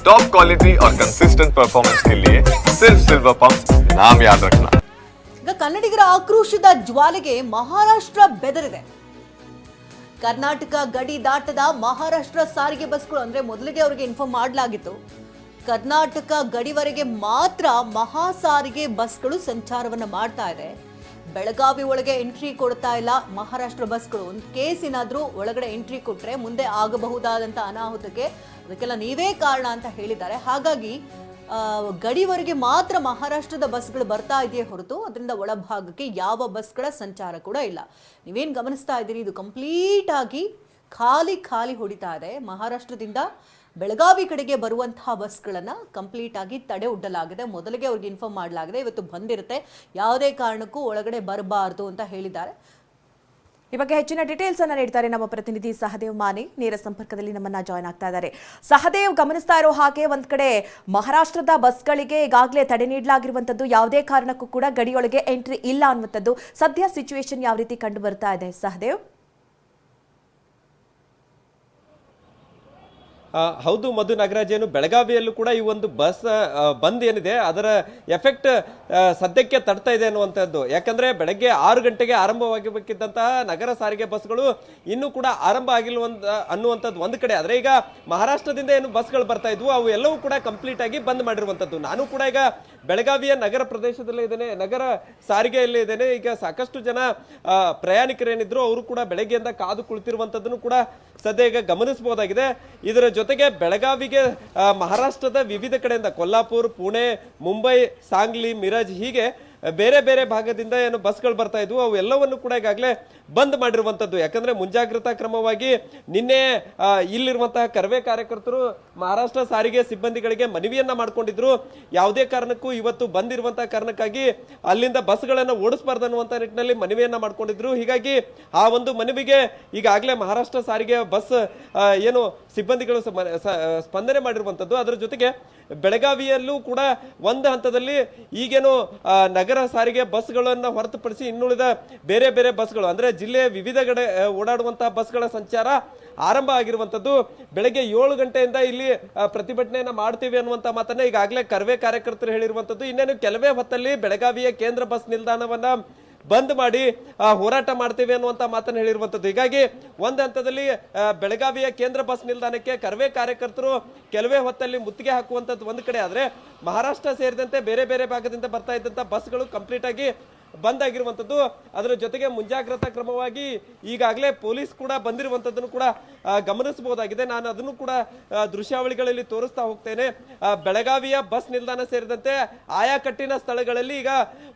Top quality और consistent performance के लिए सिर्फ सिल्वर पंप नाम याद रखना ಈಗ ಕನ್ನಡಿಗರ ಆಕ್ರೋಶದ ಜ್ವಾಲೆಗೆ ಮಹಾರಾಷ್ಟ್ರ ಬೆದರಿದೆ ಕರ್ನಾಟಕ ಗಡಿ ದಾಟದ ಮಹಾರಾಷ್ಟ್ರ ಸಾರಿಗೆ ಬಸ್ಗಳು ಅಂದ್ರೆ ಮೊದಲಿಗೆ ಅವರಿಗೆ ಇನ್ಫಾರ್ಮ್ ಮಾಡಲಾಗಿತ್ತು ಕರ್ನಾಟಕ ಗಡಿವರೆಗೆ ಮಾತ್ರ ಮಹಾ ಸಾರಿಗೆ ಬಸ್ಗಳು ಸಂಚಾರವನ್ನ ಮಾಡ್ತಾ ಇದೆ ಬೆಳಗಾವಿ ಒಳಗೆ ಎಂಟ್ರಿ ಕೊಡ್ತಾ ಇಲ್ಲ ಮಹಾರಾಷ್ಟ್ರ ಬಸ್ಗಳು ಒಂದು ಕೇಸ್ ಏನಾದ್ರೂ ಒಳಗಡೆ ಎಂಟ್ರಿ ಕೊಟ್ರೆ ಮುಂದೆ ಆಗಬಹುದಾದಂತ ಅನಾಹುತಕ್ಕೆ ಅದಕ್ಕೆಲ್ಲ ನೀವೇ ಕಾರಣ ಅಂತ ಹೇಳಿದ್ದಾರೆ. ಹಾಗಾಗಿ ಗಡಿವರೆಗೆ ಮಾತ್ರ ಮಹಾರಾಷ್ಟ್ರದ ಬಸ್ಗಳು ಬರ್ತಾ ಇದೆಯೇ ಹೊರತು ಅದರಿಂದ ಒಳಭಾಗಕ್ಕೆ ಯಾವ ಬಸ್ಗಳ ಸಂಚಾರ ಕೂಡ ಇಲ್ಲ. ನೀವೇನು ಗಮನಿಸ್ತಾ ಇದ್ದೀರಿ? ಇದು ಕಂಪ್ಲೀಟ್ ಆಗಿ ಖಾಲಿ ಖಾಲಿ ಹೊಡಿತಾ ಇದೆ. ಮಹಾರಾಷ್ಟ್ರದಿಂದ ಬೆಳಗಾವಿ ಕಡೆಗೆ ಬರುವಂತಹ ಬಸ್ಗಳನ್ನು ಕಂಪ್ಲೀಟ್ ಆಗಿ ತಡೆ ಒಡ್ಡಲಾಗಿದೆ ಮೊದಲಿಗೆ ಅವ್ರಿಗೆ ಇನ್ಫಾರ್ಮ್ ಮಾಡಲಾಗಿದೆ. ಇವತ್ತು ಬಂದಿರುತ್ತೆ. ಯಾವುದೇ ಕಾರಣಕ್ಕೂ ಒಳಗಡೆ ಬರಬಾರ್ದು ಅಂತ ಹೇಳಿದ್ದಾರೆ. ಈ ಬಗ್ಗೆ ಹೆಚ್ಚಿನ ಡೀಟೇಲ್ಸ್ ಅನ್ನು ನೀಡ್ತಾರೆ ನಮ್ಮ ಪ್ರತಿನಿಧಿ ಸಹದೇವ್ ಮಾನೆ ನೇರ ಸಂಪರ್ಕದಲ್ಲಿ ನಮ್ಮನ್ನ ಜಾಯ್ನ್ ಆಗ್ತಾ ಇದ್ದಾರೆ. ಸಹದೇವ್, ಗಮನಿಸ್ತಾ ಇರೋ ಹಾಗೆ ಒಂದ್ ಕಡೆ ಮಹಾರಾಷ್ಟ್ರದ ಬಸ್ಗಳಿಗೆ ಈಗಾಗಲೇ ತಡೆ ನೀಡಲಾಗಿರುವಂತದ್ದು ಯಾವುದೇ ಕಾರಣಕ್ಕೂ ಕೂಡ ಗಡಿಯೊಳಗೆ ಎಂಟ್ರಿ ಇಲ್ಲ ಅನ್ನುವಂಥದ್ದು ಸದ್ಯ ಸಿಚುವೇಶನ್ ಯಾವ ರೀತಿ ಕಂಡು ಬರ್ತಾ ಇದೆ? ಸಹದೇವ್? ಹೌದು, ಮಧು ನಾಗರಾಜ್ ಏನು ಬೆಳಗಾವಿಯಲ್ಲೂ ಕೂಡ ಈ ಒಂದು ಬಸ್ ಬಂದ್ ಏನಿದೆ, ಅದರ ಎಫೆಕ್ಟ್ ಸದ್ಯಕ್ಕೆ ತಡ್ತಾ ಇದೆ ಅನ್ನುವಂಥದ್ದು. ಯಾಕಂದ್ರೆ ಬೆಳಗ್ಗೆ ಆರು ಗಂಟೆಗೆ ಆರಂಭವಾಗಿಬೇಕಿದ್ದಂತಹ ನಗರ ಸಾರಿಗೆ ಬಸ್ಗಳು ಇನ್ನೂ ಕೂಡ ಆರಂಭ ಆಗಿಲ್ಲ ಅನ್ನುವಂಥದ್ದು ಒಂದು ಕಡೆ. ಆದ್ರೆ ಈಗ ಮಹಾರಾಷ್ಟ್ರದಿಂದ ಏನು ಬಸ್ಗಳು ಬರ್ತಾ ಇದ್ವು, ಅವು ಎಲ್ಲವೂ ಕೂಡ ಕಂಪ್ಲೀಟ್ ಆಗಿ ಬಂದ್ ಮಾಡಿರುವಂಥದ್ದು. ನಾನು ಕೂಡ ಈಗ ಬೆಳಗಾವಿಯ ನಗರ ಪ್ರದೇಶದಲ್ಲೇ ಇದ್ದೇನೆ, ನಗರ ಸಾರಿಗೆಯಲ್ಲೇ ಇದ್ದೇನೆ. ಈಗ ಸಾಕಷ್ಟು ಜನ ಪ್ರಯಾಣಿಕರೇನಿದ್ರು, ಅವರು ಕೂಡ ಬೆಳಗ್ಗೆಯಿಂದ ಕಾದು ಕುಳಿತಿರುವಂಥದ್ದನ್ನು ಕೂಡ ಸದ್ಯ ಈಗ ಗಮನಿಸಬಹುದಾಗಿದೆ. ಇದರ ಜೊತೆಗೆ ಬೆಳಗಾವಿಗೆ ಮಹಾರಾಷ್ಟ್ರದ ವಿವಿಧ ಕಡೆಯಿಂದ ಕೊಲ್ಲಾಪುರ್ ಪುಣೆ ಮುಂಬೈ ಸಾಂಗ್ಲಿ ಮಿರಜ್ ಹೀಗೆ ಬೇರೆ ಬೇರೆ ಭಾಗದಿಂದ ಏನು ಬಸ್ಗಳು ಬರ್ತಾ ಇದ್ವು, ಅವು ಎಲ್ಲವನ್ನು ಕೂಡ ಈಗಾಗಲೇ ಬಂದ್ ಮಾಡಿರುವಂಥದ್ದು ಯಾಕಂದ್ರೆ ಮುಂಜಾಗ್ರತಾ ಕ್ರಮವಾಗಿ ನಿನ್ನೆ ಇಲ್ಲಿರುವಂತಹ ಕರ್ವೆ ಕಾರ್ಯಕರ್ತರು ಮಹಾರಾಷ್ಟ್ರ ಸಾರಿಗೆ ಸಿಬ್ಬಂದಿಗಳಿಗೆ ಮನವಿಯನ್ನ ಮಾಡ್ಕೊಂಡಿದ್ರು. ಯಾವುದೇ ಕಾರಣಕ್ಕೂ ಇವತ್ತು ಬಂದಿರುವಂತಹ ಕಾರಣಕ್ಕಾಗಿ ಅಲ್ಲಿಂದ ಬಸ್ಗಳನ್ನು ಓಡಿಸಬಾರ್ದು ಅನ್ನುವಂಥ ನಿಟ್ಟಿನಲ್ಲಿ ಮನವಿಯನ್ನ ಮಾಡ್ಕೊಂಡಿದ್ರು. ಹೀಗಾಗಿ ಆ ಒಂದು ಮನವಿಗೆ ಈಗಾಗಲೇ ಮಹಾರಾಷ್ಟ್ರ ಸಾರಿಗೆ ಬಸ್ ಏನು ಸಿಬ್ಬಂದಿಗಳು ಸ್ಪಂದನೆ ಮಾಡಿರುವಂಥದ್ದು ಅದರ ಜೊತೆಗೆ ಬೆಳಗಾವಿಯಲ್ಲೂ ಕೂಡ ಒಂದು ಹಂತದಲ್ಲಿ ಈಗೇನು ನಗರ ಸಾರಿಗೆ ಬಸ್ಗಳನ್ನು ಹೊರತುಪಡಿಸಿ ಇನ್ನುಳಿದ ಬೇರೆ ಬೇರೆ ಬಸ್ಗಳು, ಅಂದರೆ ಜಿಲ್ಲೆಯ ವಿವಿಧ ಕಡೆ ಓಡಾಡುವಂತಹ ಬಸ್ಗಳ ಸಂಚಾರ ಆರಂಭ ಆಗಿರುವಂಥದ್ದು. ಬೆಳಗ್ಗೆ ಏಳು ಗಂಟೆಯಿಂದ ಇಲ್ಲಿ ಪ್ರತಿಭಟನೆಯನ್ನ ಮಾಡ್ತೀವಿ ಅನ್ನುವಂಥ ಮಾತನ್ನ ಈಗಾಗಲೇ ಕರ್ವೆ ಕಾರ್ಯಕರ್ತರು ಹೇಳಿರುವಂಥದ್ದು. ಇನ್ನೇನು, ಕೆಲವೇ ಹೊತ್ತಲ್ಲಿ ಬೆಳಗಾವಿಯ ಕೇಂದ್ರ ಬಸ್ ನಿಲ್ದಾಣವನ್ನ ಬಂದ್ ಮಾಡಿ ಹೋರಾಟ ಮಾಡ್ತೇವೆ ಅನ್ನುವಂತ ಮಾತನ್ನು ಹೇಳಿರುವಂತದ್ದು ಹೀಗಾಗಿ ಒಂದ್ ಹಂತದಲ್ಲಿ ಬೆಳಗಾವಿಯ ಕೇಂದ್ರ ಬಸ್ ನಿಲ್ದಾಣಕ್ಕೆ ಕರ್ವೆ ಕಾರ್ಯಕರ್ತರು ಕೆಲವೇ ಹೊತ್ತಲ್ಲಿ ಮುತ್ತಿಗೆ ಹಾಕುವಂತದ್ದು ಒಂದ್ ಕಡೆ. ಆದ್ರೆ ಮಹಾರಾಷ್ಟ್ರ ಸೇರಿದಂತೆ ಬೇರೆ ಬೇರೆ ಭಾಗದಿಂದ ಬರ್ತಾ ಇದ್ದಂತ ಬಸ್ಗಳು ಕಂಪ್ಲೀಟ್ ಆಗಿ ಬಂದ್ ಆಗಿರುವಂತದ್ದು ಅದರ ಜೊತೆಗೆ ಮುಂಜಾಗ್ರತಾ ಕ್ರಮವಾಗಿ ಈಗಾಗಲೇ ಪೊಲೀಸ್ ಕೂಡ ಬಂದಿರುವಂಥದ್ದನ್ನು ಕೂಡ ಗಮನಿಸಬಹುದಾಗಿದೆ. ನಾನು ಅದನ್ನು ಕೂಡ ದೃಶ್ಯಾವಳಿಗಳಲ್ಲಿ ತೋರಿಸ್ತಾ ಹೋಗ್ತೇನೆ. ಬೆಳಗಾವಿಯ ಬಸ್ ನಿಲ್ದಾಣ ಸೇರಿದಂತೆ ಆಯಾ ಕಟ್ಟಿನ ಸ್ಥಳಗಳಲ್ಲಿ ಈಗ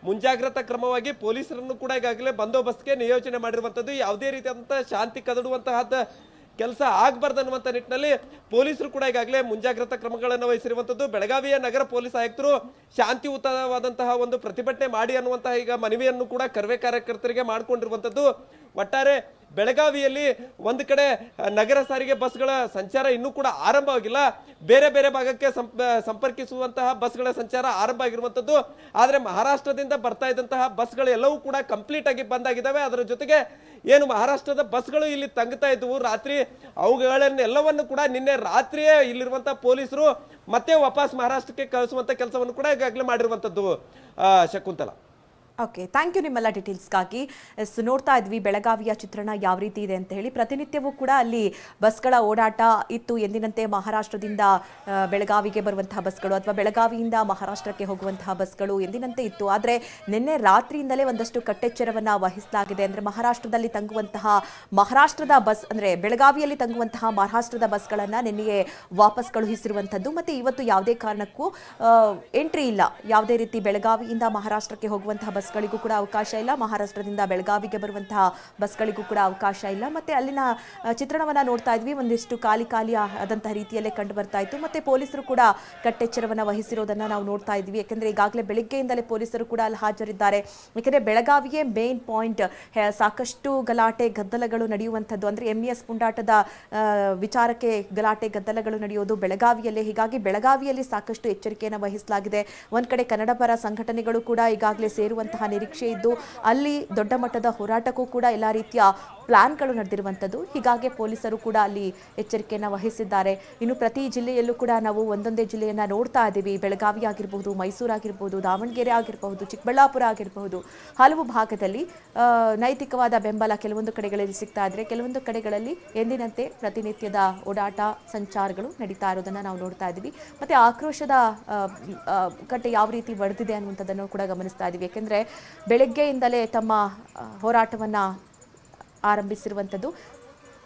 ಮುಂಜಾಗ್ರತಾ ಕ್ರಮವಾಗಿ ಪೊಲೀಸರನ್ನು ಕೂಡ ಈಗಾಗಲೇ ಬಂದೋಬಸ್ತ್ಗೆ ನಿಯೋಜನೆ ಮಾಡಿರುವಂತದ್ದು ಯಾವುದೇ ರೀತಿಯಾದಂಥ ಶಾಂತಿ ಕದಡುವಂತಹ ಕೆಲಸ ಆಗಬಾರ್ದು ಅನ್ನುವಂಥ ನಿಟ್ಟಿನಲ್ಲಿ ಪೊಲೀಸರು ಕೂಡ ಈಗಾಗಲೇ ಮುಂಜಾಗ್ರತಾ ಕ್ರಮಗಳನ್ನು ವಹಿಸಿರುವಂಥದ್ದು ಬೆಳಗಾವಿಯ ನಗರ ಪೊಲೀಸ್ ಆಯುಕ್ತರು ಶಾಂತಿಯುತವಾದಂತಹ ಒಂದು ಪ್ರತಿಭಟನೆ ಮಾಡಿ ಅನ್ನುವಂತಹ ಈಗ ಮನವಿಯನ್ನು ಕೂಡ ಕರ್ವೆ ಕಾರ್ಯಕರ್ತರಿಗೆ ಮಾಡಿಕೊಂಡಿರುವಂಥದ್ದು ಒಟ್ಟಾರೆ ಬೆಳಗಾವಿಯಲ್ಲಿ ಒಂದು ಕಡೆ ನಗರ ಸಾರಿಗೆ ಬಸ್ಗಳ ಸಂಚಾರ ಇನ್ನೂ ಕೂಡ ಆರಂಭವಾಗಿಲ್ಲ ಬೇರೆ ಬೇರೆ ಭಾಗಕ್ಕೆ ಸಂಪ ಸಂಪರ್ಕಿಸುವಂತಹ ಬಸ್ಗಳ ಸಂಚಾರ ಆರಂಭ ಆಗಿರುವಂಥದ್ದು. ಆದರೆ ಮಹಾರಾಷ್ಟ್ರದಿಂದ ಬರ್ತಾ ಇದ್ದಂತಹ ಬಸ್ಗಳು ಎಲ್ಲವೂ ಕೂಡ ಕಂಪ್ಲೀಟ್ ಆಗಿ ಬಂದಾಗಿದ್ದಾವೆ ಅದರ ಜೊತೆಗೆ ಏನು ಮಹಾರಾಷ್ಟ್ರದ ಬಸ್ಗಳು ಇಲ್ಲಿ ತಂಗ್ತಾ ಇದ್ದವು. ರಾತ್ರಿ ಅವುಗಳನ್ನೆಲ್ಲವನ್ನು ಕೂಡ ನಿನ್ನೆ ರಾತ್ರಿಯೇ ಇಲ್ಲಿರುವಂತಹ ಪೊಲೀಸರು ಮತ್ತೆ ವಾಪಸ್ ಮಹಾರಾಷ್ಟ್ರಕ್ಕೆ ಕಳಿಸುವಂತ ಕೆಲಸವನ್ನು ಕೂಡ ಈಗಾಗಲೇ ಮಾಡಿರುವಂತದ್ದು ಶಕುಂತಲಾ. ಓಕೆ ಥ್ಯಾಂಕ್ ಯು ನಿಮ್ಮೆಲ್ಲ ಡೀಟೇಲ್ಸ್ಗಾಗಿ ಎಸ್, ನೋಡ್ತಾ ಇದ್ವಿ, ಬೆಳಗಾವಿಯ ಚಿತ್ರಣ ಯಾವ ರೀತಿ ಇದೆ ಅಂತ ಹೇಳಿ. ಪ್ರತಿನಿತ್ಯವೂ ಕೂಡ ಅಲ್ಲಿ ಬಸ್ಗಳ ಓಡಾಟ ಇತ್ತು ಎಂದಿನಂತೆ ಮಹಾರಾಷ್ಟ್ರದಿಂದ ಬೆಳಗಾವಿಗೆ ಬರುವಂತಹ ಬಸ್ಗಳು ಅಥವಾ ಬೆಳಗಾವಿಯಿಂದ ಮಹಾರಾಷ್ಟ್ರಕ್ಕೆ ಹೋಗುವಂತಹ ಬಸ್ಗಳು ಎಂದಿನಂತೆ ಇತ್ತು. ಆದರೆ ನಿನ್ನೆ ರಾತ್ರಿಯಿಂದಲೇ ಒಂದಷ್ಟು ಕಟ್ಟೆಚ್ಚರವನ್ನು ವಹಿಸಲಾಗಿದೆ. ಅಂದರೆ ಮಹಾರಾಷ್ಟ್ರದಲ್ಲಿ ತಂಗುವಂತಹ ಮಹಾರಾಷ್ಟ್ರದ ಬಸ್, ಅಂದರೆ ಬೆಳಗಾವಿಯಲ್ಲಿ ತಂಗುವಂತಹ ಮಹಾರಾಷ್ಟ್ರದ ಬಸ್ಗಳನ್ನು ನಿನ್ನೆಯೇ ವಾಪಸ್ ಕಳುಹಿಸಿರುವಂಥದ್ದು ಮತ್ತು ಇವತ್ತು ಯಾವುದೇ ಕಾರಣಕ್ಕೂ ಎಂಟ್ರಿ ಇಲ್ಲ. ಯಾವುದೇ ರೀತಿ ಬೆಳಗಾವಿಯಿಂದ ಮಹಾರಾಷ್ಟ್ರಕ್ಕೆ ಹೋಗುವಂತಹ ಬಸ್ಗಳಿಗೂ ಕೂಡ ಅವಕಾಶ ಇಲ್ಲ. ಮಹಾರಾಷ್ಟ್ರದಿಂದ ಬೆಳಗಾವಿಗೆ ಬರುವಂತಹ ಬಸ್ಗಳಿಗೂ ಕೂಡ ಅವಕಾಶ ಇಲ್ಲ. ಮತ್ತೆ ಅಲ್ಲಿನ ಚಿತ್ರಣವನ್ನು ನೋಡ್ತಾ ಇದ್ವಿ. ಒಂದಿಷ್ಟು ಖಾಲಿ ಖಾಲಿ ಆದಂತಹ ರೀತಿಯಲ್ಲೇ ಕಂಡು ಬರ್ತಾ ಇತ್ತು. ಮತ್ತೆ ಪೊಲೀಸರು ಕೂಡ ಕಟ್ಟೆಚ್ಚರವನ್ನು ವಹಿಸಿರೋದನ್ನ ನಾವು ನೋಡ್ತಾ ಇದ್ವಿ. ಯಾಕಂದ್ರೆ ಈಗಾಗಲೇ ಬೆಳಿಗ್ಗೆಯಿಂದಲೇ ಪೊಲೀಸರು ಕೂಡ ಅಲ್ಲಿ ಹಾಜರಿದ್ದಾರೆ. ಯಾಕಂದ್ರೆ ಬೆಳಗಾವಿಯೇ ಮೇನ್ ಪಾಯಿಂಟ್ ಸಾಕಷ್ಟು ಗಲಾಟೆ ಗದ್ದಲಗಳು ನಡೆಯುವಂಥದ್ದು. ಅಂದ್ರೆ ಎಂ ಎಸ್ ಪುಂಡಾಟದ ಆ, ವಿಚಾರಕ್ಕೆ ಗಲಾಟೆ ಗದ್ದಲಗಳು ನಡೆಯೋದು ಬೆಳಗಾವಿಯಲ್ಲೇ. ಹೀಗಾಗಿ ಬೆಳಗಾವಿಯಲ್ಲಿ ಸಾಕಷ್ಟು ಎಚ್ಚರಿಕೆಯನ್ನು ವಹಿಸಲಾಗಿದೆ. ಒಂದ್ ಕಡೆ ಕನ್ನಡ ಪರ ಸಂಘಟನೆಗಳು ಕೂಡ ಈಗಾಗಲೇ ಸೇರುವಂತಹ ಬರುವಂತಹ ನಿರೀಕ್ಷೆ ಇದ್ದು ಅಲ್ಲಿ ದೊಡ್ಡ ಮಟ್ಟದ ಹೋರಾಟಕ್ಕೂ ಕೂಡ ಎಲ್ಲ ರೀತಿಯ ಪ್ಲಾನ್ಗಳು ನಡೆದಿರುವಂಥದ್ದು. ಹೀಗಾಗಿ ಪೊಲೀಸರು ಕೂಡ ಅಲ್ಲಿ ಎಚ್ಚರಿಕೆಯನ್ನು ವಹಿಸಿದ್ದಾರೆ. ಇನ್ನು ಪ್ರತಿ ಜಿಲ್ಲೆಯಲ್ಲೂ ಕೂಡ ನಾವು ಒಂದೊಂದೇ ಜಿಲ್ಲೆಯನ್ನು ನೋಡ್ತಾ ಇದ್ದೀವಿ. ಬೆಳಗಾವಿ ಆಗಿರ್ಬೋದು ಮೈಸೂರು ಆಗಿರ್ಬೋದು ದಾವಣಗೆರೆ ಆಗಿರಬಹುದು, ಚಿಕ್ಕಬಳ್ಳಾಪುರ ಆಗಿರಬಹುದು. ಹಲವು ಭಾಗದಲ್ಲಿ ನೈತಿಕವಾದ ಬೆಂಬಲ ಕೆಲವೊಂದು ಕಡೆಗಳಲ್ಲಿ ಸಿಗ್ತಾ ಇದ್ರೆ, ಕೆಲವೊಂದು ಕಡೆಗಳಲ್ಲಿ ಎಂದಿನಂತೆ ಪ್ರತಿನಿತ್ಯದ ಓಡಾಟ, ಸಂಚಾರಗಳು ನಡೀತಾ ಇರೋದನ್ನ ನಾವು ನೋಡ್ತಾ ಇದ್ದೀವಿ. ಮತ್ತೆ ಆಕ್ರೋಶದ ಕಟ್ಟೆ ಯಾವ ರೀತಿ ಬಡ್ದಿದೆ ಅನ್ನುವಂಥದ್ದನ್ನು ಕೂಡ ಗಮನಿಸ್ತಾ ಇದ್ದೀವಿ. ಯಾಕೆಂದ್ರೆ ಬೆಳಗ್ಗೆಯಿಂದಲೇ ತಮ್ಮ ಹೋರಾಟವನ್ನು ಆರಂಭಿಸಿರುವಂಥದ್ದು.